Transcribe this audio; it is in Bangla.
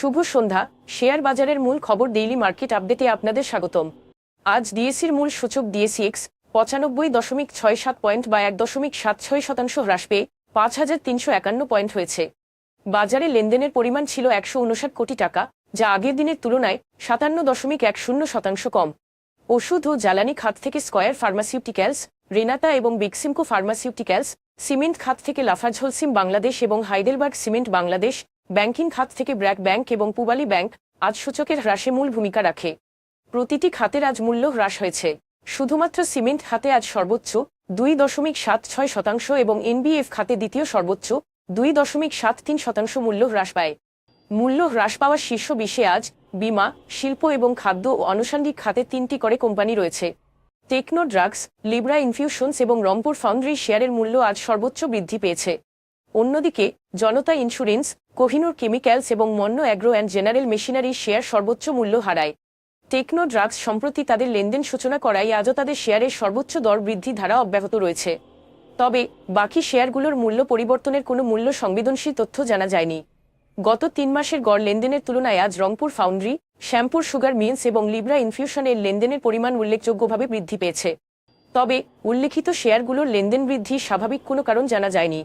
শুভ সন্ধ্যা। শেয়ার বাজারের মূল খবর ডেইলি মার্কেট আপডেটে আপনাদের স্বাগতম। আজ ডিএসির মূল সূচক ডিএসিএক্স পঁচানব্বই দশমিক ছয় সাত পয়েন্ট বা এক দশমিক সাত ছয় শতাংশ হ্রাস পেয়ে পাঁচ হাজার তিনশো একান্ন পয়েন্ট হয়েছে। বাজারে লেনদেনের পরিমাণ ছিল একশো উনষাট কোটি টাকা, যা আগের দিনের তুলনায় সাতান্ন দশমিক এক শূন্য শতাংশ কম। ওষুধ ও জ্বালানি খাত থেকে স্কয়ার ফার্মাসিউটিক্যালস, রেনাতা এবং বিক্সিমকো ফার্মাসিউটিক্যালস, সিমেন্ট খাত থেকে লাফাজ হোলসিম বাংলাদেশ এবং হাইডেলবার্গ সিমেন্ট বাংলাদেশ ব্যাংকিং খাত থেকে ব্র্যাক ব্যাংক এবং পুবালি ব্যাংক আজ সূচকের হ্রাসে মূল ভূমিকা রাখে। প্রতিটি খাতের আজ মূল্য হ্রাস হয়েছে। শুধুমাত্র সিমেন্ট খাতে আজ সর্বোচ্চ দুই দশমিক সাত ছয় শতাংশ এবং এনবিএফ খাতে দ্বিতীয় সর্বোচ্চ দুই দশমিক সাত তিন শতাংশ মূল্য হ্রাস পায়। মূল্য হ্রাস পাওয়ার শীর্ষ বিশে আজ বিমা, শিল্প এবং খাদ্য ও আনুষঙ্গিক খাতে তিনটি করে কোম্পানি রয়েছে। টেকনো ড্রাগস, লিব্রা ইনফিউশনস এবং রংপুর ফাউন্ড্রি শেয়ারের মূল্য আজ সর্বোচ্চ বৃদ্ধি পেয়েছে। অন্যদিকে, জনতা ইন্স্যুরেন্স, কোহিনুর কেমিক্যালস এবং Monno agro and general machinery share সর্বোচ্চ মূল্য হারায়। টেকনো ড্রাগস সম্প্রতি তাদের লেনদেন সূচনা করায় আজও তাদের শেয়ারের সর্বোচ্চ দর বৃদ্ধি ধারা অব্যাহত রয়েছে। তবে, বাকি শেয়ারগুলোর মূল্য পরিবর্তনের কোনো মূল্য সংবেদনশীল তথ্য জানা যায়নি। গত তিন মাসের গড় লেনদেনের তুলনায় আজ Rangpur foundry, Shyampur sugar mills এবং লিব্রা ইনফিউশনের লেনদেনের পরিমাণ উল্লেখযোগ্যভাবে বৃদ্ধি পেয়েছে। তবে, উল্লেখিত শেয়ারগুলোর লেনদেন বৃদ্ধি স্বাভাবিক কোনো কারণ জানা যায়নি।